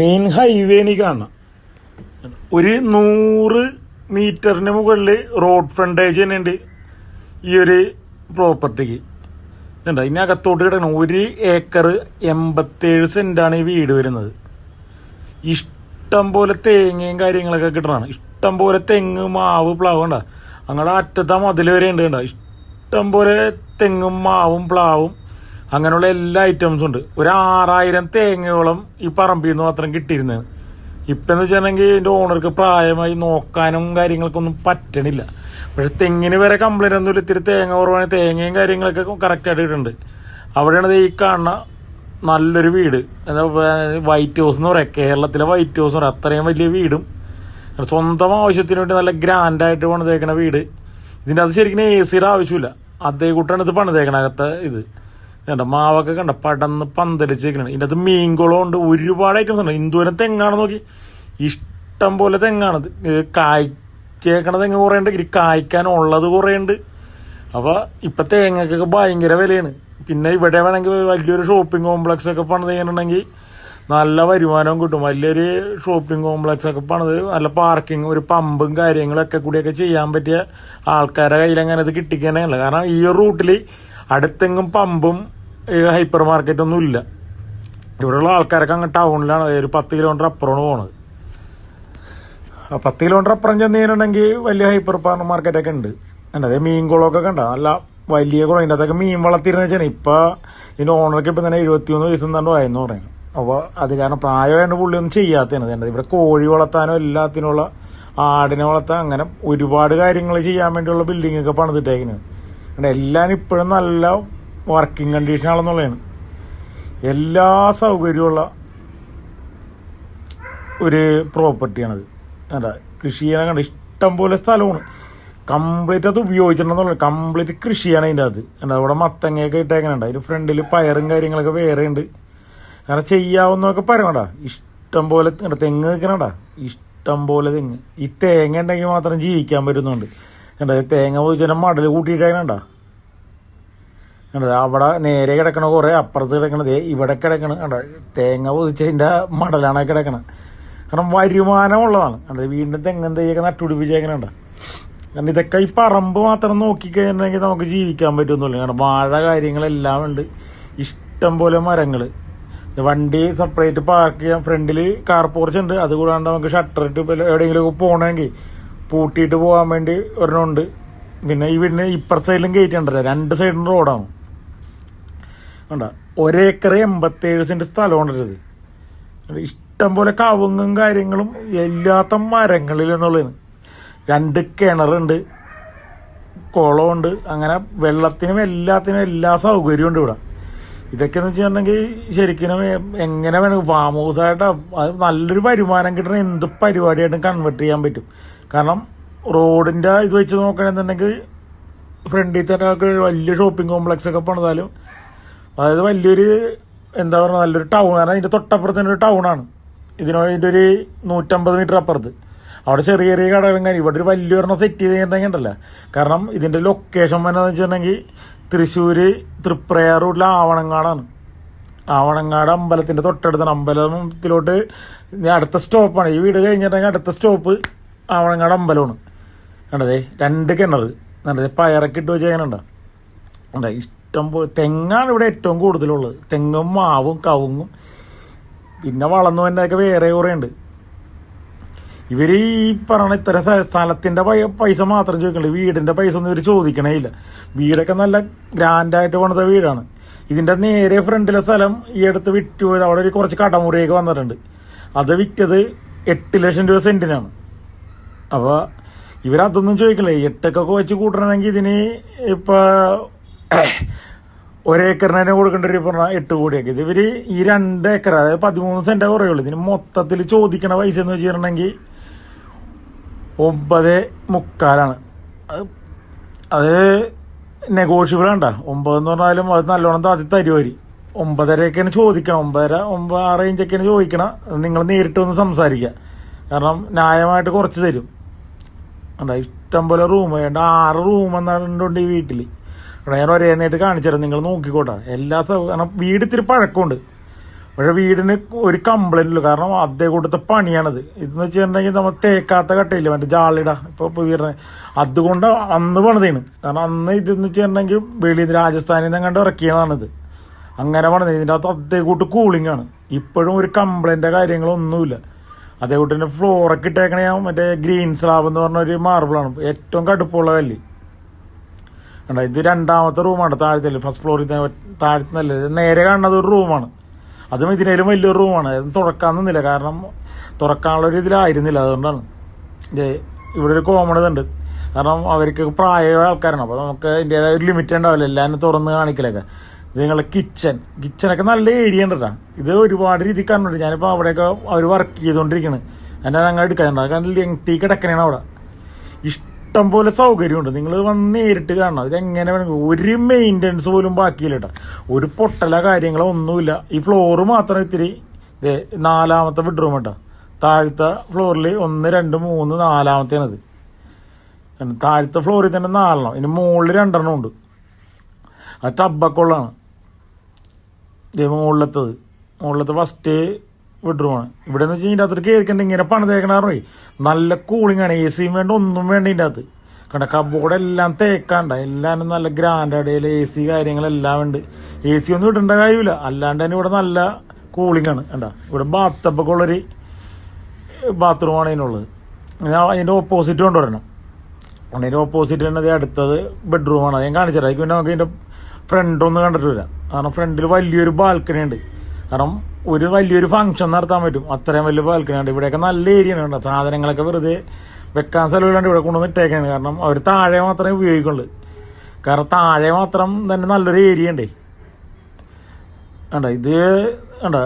Main highway കാണാം ഒരു നൂറ് മീറ്ററിന് മുകളിൽ റോഡ് ഫ്രണ്ടേജ് തന്നെ ഉണ്ട് ഈ ഒരു പ്രോപ്പർട്ടിക്ക് ഇതുണ്ട് ഇതിനകത്തോട്ട് കിടക്കണം. ഒരു ഏക്കർ എൺപത്തേഴ് സെന്റാണ് ഈ വീട് വരുന്നത്. ഇഷ്ടം പോലെ തേങ്ങയും കാര്യങ്ങളൊക്കെ കിട്ടണതാണ്. ഇഷ്ടം പോലെ തെങ്ങ് മാവ് പ്ലാവ് ഉണ്ടാ അങ്ങടെ അറ്റത്തെ മതിൽ വരെ ഉണ്ട് കണ്ട. ഇഷ്ടം പോലെ തെങ്ങും മാവും പ്ലാവും അങ്ങനെയുള്ള എല്ലാ ഐറ്റംസും ഉണ്ട്. ഒരു ആറായിരം തേങ്ങയോളം ഈ പറമ്പിൽ നിന്ന് മാത്രം കിട്ടിയിരുന്നത്. ഇപ്പം എന്ന് വെച്ചിട്ടുണ്ടെങ്കിൽ എന്റെ ഓണർക്ക് പ്രായമായി നോക്കാനും കാര്യങ്ങൾക്കൊന്നും പറ്റണില്ല. പക്ഷെ തെങ്ങിന് വരെ കംപ്ലൈന്റ് ഒന്നുമില്ല ഇത്തിരി തേങ്ങ കുറവാണ്. തേങ്ങയും കാര്യങ്ങളൊക്കെ കറക്റ്റായിട്ട് ഇട്ടുണ്ട് അവിടെയാണ് ഈ കാണുന്ന നല്ലൊരു വീട്. എന്താ വൈറ്റ് ഹൗസ് എന്ന് പറയാം. കേരളത്തിലെ വൈറ്റ് ഹൗസ് എന്ന് പറയാം. അത്രയും വലിയ വീടും. സ്വന്തം ആവശ്യത്തിന് വേണ്ടി നല്ല ഗ്രാൻഡായിട്ട് പണിതേക്കണ വീട്. ഇതിന്റെ അത് ശരിക്കും എ സിയുടെ ആവശ്യമില്ല. അതേ കൂട്ടാണ് ഇത് പണിതേക്കണ അകത്തെ ഇത്. കണ്ട മാവൊക്കെ കണ്ട പടന്ന് പന്തലിച്ചേക്കണം ഇതിന്റെ അത് മീൻകുളം ഉണ്ട് ഒരുപാട് ഐറ്റംസ് ഉണ്ട്. ഇന്ദൂരം തെങ്ങാണ് നോക്കി. ഇഷ്ടം പോലെ തെങ്ങാണ് കായ്ക്കേക്കണ തെങ്ങ് കുറേ ഉണ്ട് കായ്ക്കാനുള്ളത് കുറേ ഉണ്ട് അപ്പോൾ ഇപ്പം തേങ്ങക്കൊക്കെ ഭയങ്കര വിലയാണ്. പിന്നെ ഇവിടെ വേണമെങ്കിൽ വലിയൊരു ഷോപ്പിംഗ് കോംപ്ലക്സ് ഒക്കെ പണിത് ചെയ്യുന്നുണ്ടെങ്കിൽ നല്ല വരുമാനവും കിട്ടും. വലിയൊരു ഷോപ്പിംഗ് കോംപ്ലക്സ് ഒക്കെ പണിത് നല്ല പാർക്കിംഗ് ഒരു പമ്പും കാര്യങ്ങളൊക്കെ കൂടിയൊക്കെ ചെയ്യാൻ പറ്റിയ ആൾക്കാരുടെ കയ്യിൽ അങ്ങനെ ഇത് കിട്ടിക്കാനല്ല കാരണം ഈ റൂട്ടിൽ അടുത്തെങ്ങും പമ്പും ഹൈപ്പർ മാർക്കറ്റൊന്നും ഇല്ല. ഇവിടെയുള്ള ആൾക്കാരൊക്കെ അങ്ങ് ടൗണിലാണ് ഒരു പത്ത് കിലോമീറ്റർ അപ്പുറമാണ് പോണത്. ആ പത്ത് കിലോമീറ്റർ അപ്പുറം ചെന്ന് കഴിഞ്ഞിട്ടുണ്ടെങ്കിൽ വലിയ ഹൈപ്പർ മാർക്കറ്റൊക്കെ ഉണ്ട്. എന്താ അതേ മീൻ കുളമൊക്കെ കണ്ട? നല്ല വലിയ കുളം. ഇതിന്റെ അകത്തൊക്കെ മീൻ വളർത്തിയിരുന്ന വെച്ചാൽ ഇപ്പം ഇതിന്റെ ഓണർക്ക് ഇപ്പം തന്നെ എഴുപത്തിയൊന്ന് വയസ്സും തന്നെ ആയെന്ന് പറയുന്നു അപ്പോൾ അത് കാരണം പ്രായമായിട്ട് പുള്ളിയൊന്നും ചെയ്യാത്തതാണ് എന്താ ഇവിടെ കോഴി വളർത്താനോ എല്ലാത്തിനുള്ള ആടിനെ വളർത്താൻ അങ്ങനെ ഒരുപാട് കാര്യങ്ങൾ ചെയ്യാൻ വേണ്ടിയുള്ള ബിൽഡിങ്ങൊക്കെ പണിതിട്ടേക്കുന്നത് അതുകൊണ്ട് എല്ലാം ഇപ്പോഴും നല്ല വർക്കിംഗ് കണ്ടീഷനാണെന്നുള്ളതാണ് എല്ലാ സൗകര്യമുള്ള ഒരു പ്രോപ്പർട്ടിയാണത് എന്താ കൃഷി ചെയ്യാൻ കണ്ട ഇഷ്ടം പോലെ സ്ഥലമാണ്. കംപ്ലീറ്റ് അത് ഉപയോഗിച്ചിട്ടുണ്ടെന്നുള്ള കംപ്ലീറ്റ് കൃഷിയാണ് അതിന്റെ അത്. എന്താ അവിടെ മത്തങ്ങയൊക്കെ ഇട്ടേക്കണുണ്ട്. അതിന് ഫ്രണ്ടിൽ പയറും കാര്യങ്ങളൊക്കെ വേറെ ഉണ്ട്. അങ്ങനെ ചെയ്യാവുന്നതൊക്കെ പറയണ്ട ഇഷ്ടം പോലെ തെങ്ങ് നിൽക്കണണ്ട ഇഷ്ടം പോലെ തെങ്ങ്. ഈ തേങ്ങ ഉണ്ടെങ്കിൽ മാത്രം ജീവിക്കാൻ പറ്റുന്നുണ്ട്. എന്താ തേങ്ങ പൊതിച്ചാൽ മടൽ കൂട്ടിയിട്ടാണ് കണ്ടത് അവിടെ നേരെ കിടക്കണ കുറേ അപ്പുറത്ത് കിടക്കണത് ഇവിടെ കിടക്കണ. കണ്ട തേങ്ങ പൊതിച്ചതിന്റെ മടലാണ് കിടക്കണത് കാരണം വരുമാനം ഉള്ളതാണ് കണ്ടത് വീണ്ടും തെങ്ങും തൈയൊക്കെ നട്ടുപിടിപ്പിച്ചേക്കണുണ്ട്. കാരണം ഇതൊക്കെ ഈ പറമ്പ് മാത്രം നോക്കിക്കഴിഞ്ഞിട്ടുണ്ടെങ്കിൽ നമുക്ക് ജീവിക്കാൻ പറ്റുമെന്നുള്ളൂ കാരണം വാഴ കാര്യങ്ങളെല്ലാം ഉണ്ട്. ഇഷ്ടം പോലെ മരങ്ങൾ. വണ്ടി സെപ്പറേറ്റ് പാർക്ക് ചെയ്യാൻ ഫ്രണ്ടിൽ കാർ പോർച്ച് ഉണ്ട്. അതുകൂടാണ്ട് നമുക്ക് ഷട്ടർ ഇട്ട് എവിടെയെങ്കിലുമൊക്കെ പോകണമെങ്കിൽ പൂട്ടിയിട്ട് പോകാൻ വേണ്ടി ഒരെണ്ണമുണ്ട്. പിന്നെ ഈ വീടിന് ഇപ്പുറ സൈഡിലും ഗേറ്റ് ഉണ്ടല്ലോ. രണ്ട് സൈഡിലും റോഡാണ് വേണ്ട ഒരേക്കർ എൺപത്തേഴ് സെന്റ് സ്ഥലം ഇത് ഇഷ്ടം പോലെ കവുങ്ങും കാര്യങ്ങളും എല്ലാത്ത മരങ്ങളിൽ എന്നുള്ളതാണ്. രണ്ട് കിണറുണ്ട് കുളമുണ്ട് അങ്ങനെ വെള്ളത്തിനും എല്ലാത്തിനും എല്ലാ സൗകര്യവും ഉണ്ട് ഇവിടെ. ഇതൊക്കെ എന്ന് വെച്ചിട്ടുണ്ടെങ്കിൽ ശരിക്കും എങ്ങനെ വേണമെങ്കിൽ ഫാം ഹൗസായിട്ട് നല്ലൊരു വരുമാനം കിട്ടണ എന്ത് പരിപാടിയായിട്ടും കൺവെർട്ട് ചെയ്യാൻ പറ്റും. കാരണം റോഡിന്റെ ഇത് വെച്ച് നോക്കണമെന്നുണ്ടെങ്കിൽ ഫ്രണ്ടിൽ തന്നെ ഒക്കെ വലിയ ഷോപ്പിംഗ് കോംപ്ലക്സ് ഒക്കെ പണിതാലും അതായത് വലിയൊരു എന്താ പറയുക നല്ലൊരു ടൗൺ കാരണം അതിന്റെ തൊട്ടപ്പുറത്ത് തന്നെ ഒരു ടൗണാണ് ഇതിന് ഇതിന്റെ ഒരു നൂറ്റമ്പത് മീറ്റർ അപ്പുറത്ത്. അവിടെ ചെറിയ ചെറിയ കടകളും കാര്യം ഇവിടെ ഒരു വലിയൊരെണ്ണം സെറ്റ് ചെയ്ത് കഴിഞ്ഞിട്ടുണ്ടെങ്കിൽ ഉണ്ടല്ല. കാരണം ഇതിന്റെ ലൊക്കേഷൻ വന്നതെന്ന് വെച്ചിട്ടുണ്ടെങ്കിൽ തൃശ്ശൂർ തൃപ്രയർ റൂട്ടിലെ ആവണങ്ങാടാണ്. ആവണങ്ങാട് അമ്പലത്തിന്റെ തൊട്ടടുത്താണ്. അമ്പലത്തിലോട്ട് അടുത്ത സ്റ്റോപ്പാണ് ഈ വീട് കഴിഞ്ഞിട്ടുണ്ടെങ്കിൽ അടുത്ത സ്റ്റോപ്പ് ആവണങ്ങാട് അമ്പലമാണ്. കണ്ടതേ? രണ്ട് കിണർ. കണ്ടതേ? പയറൊക്കെ ഇട്ട് ഉണ്ടോ ഉണ്ട് ഇഷ്ടം പോലെ തെങ്ങാണ് ഇവിടെ ഏറ്റവും കൂടുതലുള്ളത്. തെങ്ങും മാവും കവുങ്ങും. പിന്നെ വളർന്നു വന്നതൊക്കെ വേറെ കുറേ ഉണ്ട്. ഇവർ ഈ പറയണ ഇത്തരം സ്ഥലത്തിന്റെ പൈസ മാത്രം ചോദിക്കണ്ട വീടിന്റെ പൈസ ഒന്നും ഇവർ ചോദിക്കണേ ഇല്ല. വീടൊക്കെ നല്ല ഗ്രാൻഡായിട്ട് പണിത വീടാണ്. ഇതിന്റെ നേരെ ഫ്രണ്ടിലെ സ്ഥലം ഈ അടുത്ത് വിറ്റുപോയത് അവിടെ ഒരു കുറച്ച് കടമുറിയൊക്കെ വന്നിട്ടുണ്ട്. അത് വിറ്റത് എട്ട് ലക്ഷം രൂപ സെന്റിനാണ്. അപ്പോൾ ഇവരതൊന്നും ചോദിക്കില്ല എട്ടൊക്കെ വെച്ച് കൂട്ടണമെങ്കിൽ ഇതിന് ഇപ്പോൾ ഒരേക്കറിന് തന്നെ കൊടുക്കേണ്ട ഒരു പറഞ്ഞാൽ എട്ട് കോടിയൊക്കെ. ഇത് ഇവർ ഈ രണ്ട് ഏക്കർ അതായത് പതിമൂന്ന് സെന്റേ കുറയുള്ളൂ. ഇതിന് മൊത്തത്തിൽ ചോദിക്കണ പൈസ എന്ന് വെച്ചിട്ടുണ്ടെങ്കിൽ ഒമ്പത് മുക്കാലാണ്. അത് നെഗോഷ്യബിൾ ആണ്ട. ഒമ്പതെന്ന് പറഞ്ഞാലും അത് നല്ലോണം താത്തി തരുവരി. ഒമ്പതരയൊക്കെയാണ് ചോദിക്കണം. ഒമ്പതര ഒമ്പത് ആ റേഞ്ചൊക്കെയാണ് ചോദിക്കണം. നിങ്ങൾ നേരിട്ട് വന്ന് സംസാരിക്കുക കാരണം ന്യായമായിട്ട് കുറച്ച് തരും. എന്താ ഇഷ്ടം പോലെ റൂം വേണ്ട ആറ് റൂം എന്നുണ്ട് ഈ വീട്ടിൽ ഇവിടെ ഞാൻ ഒരേ നേരിട്ട് കാണിച്ചു നിങ്ങൾ നോക്കിക്കോട്ടെ. എല്ലാ കാരണം വീട് ഇത്തിരി പഴക്കമുണ്ട്. പക്ഷെ വീടിന് ഒരു കംപ്ലൈന്റ് ഇല്ല. കാരണം അതേ കൂട്ടത്തെ പണിയാണത്. ഇതെന്ന് വെച്ചിട്ടുണ്ടെങ്കിൽ നമ്മൾ തേക്കാത്ത കട്ടയില്ല? മറ്റേ ജാളിട. ഇപ്പോൾ പുതിയ അതുകൊണ്ട് അന്ന് പണിതാണ് കാരണം അന്ന് ഇതെന്ന് വെച്ചിട്ടുണ്ടെങ്കിൽ വെളിയിൽ രാജസ്ഥാനിൽ നിന്ന് കണ്ട് ഇറക്കിയതാണിത്. അങ്ങനെ പണിത് ഇതിന്റെ അകത്ത് അതേ കൂട്ട് കൂളിംഗ് ആണ്. ഇപ്പോഴും ഒരു കംപ്ലൈന്റെ കാര്യങ്ങളൊന്നുമില്ല. അതേ കൂട്ട് തന്നെ ഫ്ലോറൊക്കെ ഇട്ടേക്കണ മറ്റേ ഗ്രീൻ സ്ലാബ് എന്ന് പറഞ്ഞ ഒരു മാർബിളാണ് ഏറ്റവും കടുപ്പമുള്ള കല്ല് കണ്ടോ? ഇത് രണ്ടാമത്തെ റൂമാണ് താഴത്തെ. ഫസ്റ്റ് ഫ്ലോറിൽ താഴത്തെ നല്ല നേരെ കാണുന്നത് ഒരു റൂമാണ് അതും ഇതിനേലും വലിയൊരു റൂമാണ് അതും തുറക്കാൻ നിന്നില്ല. കാരണം തുറക്കാനുള്ള ഒരു ഇതിലായിരുന്നില്ല. അതുകൊണ്ടാണ്. ഇവിടെ ഒരു കോമൺ ഇതുണ്ട്. കാരണം അവർക്ക് പ്രായമായ ആൾക്കാരാണ്. അപ്പോൾ നമുക്ക് അതിന്റെതായ ഒരു ലിമിറ്റ് ഉണ്ടാവില്ല. എല്ലാവരും തുറന്ന് കാണിക്കലൊക്കെ. ഇത് നിങ്ങളെ കിച്ചൺ കിച്ചണൊക്കെ നല്ല ഏരിയ ഉണ്ട് ഇത് ഒരുപാട് രീതി കണ്ടുണ്ട് ഞാനിപ്പോൾ അവിടെയൊക്കെ അവർ വർക്ക് ചെയ്തുകൊണ്ടിരിക്കുന്നത് എന്നെ ഞങ്ങൾ എടുക്കാറുണ്ട് കാരണം ലെങ്തി കിടക്കണേണ് അവിടെ. ഇഷ്ടം പോലെ സൗകര്യമുണ്ട് നിങ്ങൾ വന്ന് നേരിട്ട് കാണണം. ഇതെങ്ങനെ വേണമെങ്കിൽ ഒരു മെയിന്റനൻസ് പോലും ബാക്കിയില്ല കേട്ടോ ഒരു പൊട്ടല കാര്യങ്ങളോ ഒന്നുമില്ല. ഈ ഫ്ലോറ് മാത്രം ഇത്തിരി ഇതേ നാലാമത്തെ ബെഡ്റൂം കേട്ടോ താഴത്തെ ഫ്ലോറിൽ ഒന്ന് രണ്ട് മൂന്ന് നാലാമത്തേനത് താഴത്തെ ഫ്ലോറിൽ തന്നെ നാലെണ്ണം. ഇനി മുകളിൽ രണ്ടെണ്ണം ഉണ്ട്. അത് ടബൊക്കെ ഉള്ളതാണ്. ഇതേ മുകളിലത്തത്. മുകളിലത്തെ ഫസ്റ്റ് ബെഡ്റൂമാണ് ഇവിടെ എന്ന് വെച്ചാൽ കഴിഞ്ഞാൽ രാത്രി കയറിക്കണ്ട് ഇങ്ങനെ പണിതേക്കണേ നല്ല കൂളിംഗ് ആണ് എ സിയും വേണ്ട ഒന്നും വേണ്ട ഇതിന്റെ അകത്ത്. കണ്ട കബോർഡ് എല്ലാം തേക്കാണ്ട. എല്ലാം നല്ല ഗ്രാൻഡ് അടയിൽ എ സി കാര്യങ്ങളെല്ലാം ഉണ്ട്. എ സി ഒന്നും ഇടേണ്ട കാര്യമില്ല. അല്ലാണ്ട് തന്നെ ഇവിടെ നല്ല കൂളിംഗ് ആണ്. കണ്ട ഇവിടെ ബാത്തപ്പൊക്കെ ഉള്ളൊരു ബാത്റൂമാണ് അതിനുള്ളത്. അതിന്റെ ഓപ്പോസിറ്റ് കൊണ്ടുവരണം അതിന്റെ ഓപ്പോസിറ്റ് തന്നെ അത് അടുത്തത് ബെഡ്റൂമാണ് ഞാൻ കാണിച്ചുതരാം. അതിന് പിന്നെ നമുക്ക് ഇതിന്റെ ഫ്രണ്ട് ഒന്ന് കണ്ടിട്ട് വരാം. കാരണം ഫ്രണ്ടിൽ വലിയൊരു ബാൽക്കണി ഉണ്ട്. കാരണം ഒരു വലിയൊരു ഫംഗ്ഷൻ നടത്താൻ പറ്റും. അത്രയും വലിയ ബാൽക്കണി ഉണ്ട് ഇവിടെയൊക്കെ നല്ല ഏരിയ ഉണ്ട് സാധനങ്ങളൊക്കെ വെറുതെ വെക്കാൻ സ്ഥലമില്ലാണ്ട് ഇവിടെ കൊണ്ടുവന്ന് ഇട്ടേക്കാണ്. കാരണം അവർ താഴെ മാത്രമേ ഉപയോഗിക്കുള്ളൂ. കാരണം താഴെ മാത്രം തന്നെ നല്ലൊരു ഏരിയ ഉണ്ട്. ഇത് ഉണ്ട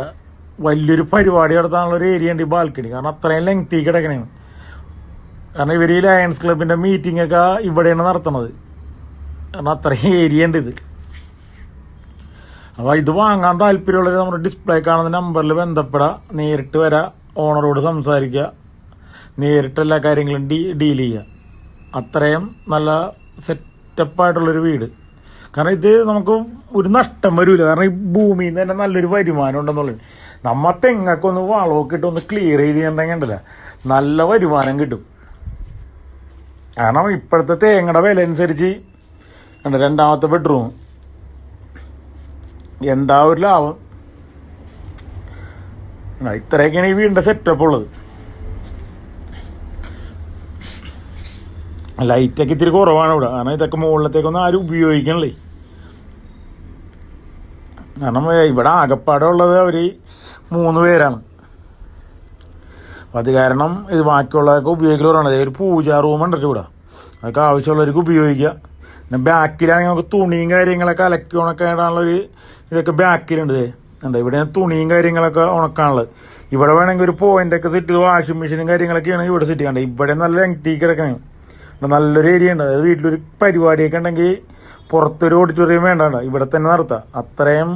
വലിയൊരു പരിപാടി നടത്താനുള്ളൊരു ഏരിയ ഉണ്ട് ഈ ബാൽക്കണി കാരണം അത്രയും ലെങ്തി കിടക്കണേണ്. കാരണം ഇവർ ഈ ലയൺസ് ക്ലബിന്റെ മീറ്റിംഗ് ഒക്കെ ഇവിടെയാണ് നടത്തുന്നത്. കാരണം അത്രയും ഏരിയ ഉണ്ട് ഇത്. അപ്പോൾ ഇത് വാങ്ങാൻ താല്പര്യമുള്ളവർ നമ്മുടെ ഡിസ്പ്ലേ കാണുന്ന നമ്പറിൽ ബന്ധപ്പെടാം. നേരിട്ട് വരാം. ഓണറോട് സംസാരിക്കുക നേരിട്ട് എല്ലാ കാര്യങ്ങളും ഡീ ഡീൽ ചെയ്യുക അത്രയും നല്ല സെറ്റപ്പായിട്ടുള്ളൊരു വീട്. കാരണം ഇത് നമുക്ക് ഒരു നഷ്ടം വരില്ല കാരണം ഈ ഭൂമിയിൽ നിന്ന് തന്നെ നല്ലൊരു വരുമാനം ഉണ്ടെന്നുള്ളത്. നമ്മ തെങ്ങൊക്കെ ഒന്ന് വളമൊക്കെ ഇട്ട് ഒന്ന് ക്ലിയർ ചെയ്ത് ഉണ്ടല്ലോ നല്ല വരുമാനം കിട്ടും. കാരണം ഇപ്പോഴത്തെ തേങ്ങയുടെ വില അനുസരിച്ച് രണ്ടാമത്തെ ബെഡ്റൂം എന്താ ഒരു ലാഭം? ഇത്രയൊക്കെയാണ് ഈ വീടിന്റെ സെറ്റപ്പ് ഉള്ളത്. ലൈറ്റൊക്കെ ഇത്തിരി കുറവാണ് ഇവിടെ. കാരണം ഇതൊക്കെ മുകളിലത്തേക്കൊന്നും ആരും ഉപയോഗിക്കണല്ലേ? കാരണം ഇവിടെ ആകപ്പാടെ ഉള്ളത് അവർ മൂന്ന് പേരാണ്. അപ്പം അത് കാരണം ഇത് ബാക്കിയുള്ളതൊക്കെ ഉപയോഗിക്കലുള്ളതാണ് ഒരു പൂജാ റൂം ഉണ്ട് ഇവിടെ. അതൊക്കെ ആവശ്യമുള്ളവർക്ക് ഉപയോഗിക്കുക പിന്നെ ബാക്കിലാണെങ്കിൽ നമുക്ക് തുണിയും കാര്യങ്ങളൊക്കെ അലക്കി ഉണക്കാനുള്ള ഇതൊക്കെ ബാക്കിലുണ്ട്. ഉണ്ട് ഇവിടെ തുണിയും കാര്യങ്ങളൊക്കെ ഉണക്കാനുള്ളത്. ഇവിടെ വേണമെങ്കിൽ ഒരു പോയിന്റ് ഒക്കെ സെറ്റ് ചെയ്ത് വാഷിംഗ് മെഷീനും കാര്യങ്ങളൊക്കെ ആണെങ്കിൽ ഇവിടെ സെറ്റ് ചെയ്യണ്ട. ഇവിടെ നല്ല ലെങ്തി കിടക്കണം. ഇവിടെ നല്ലൊരു ഏരിയ ഉണ്ട്. അതായത് വീട്ടിലൊരു പരിപാടിയൊക്കെ ഉണ്ടെങ്കിൽ പുറത്തൊരു ഓഡിറ്റോറിയം വേണ്ട ഇവിടെ തന്നെ നടത്താം. അത്രയും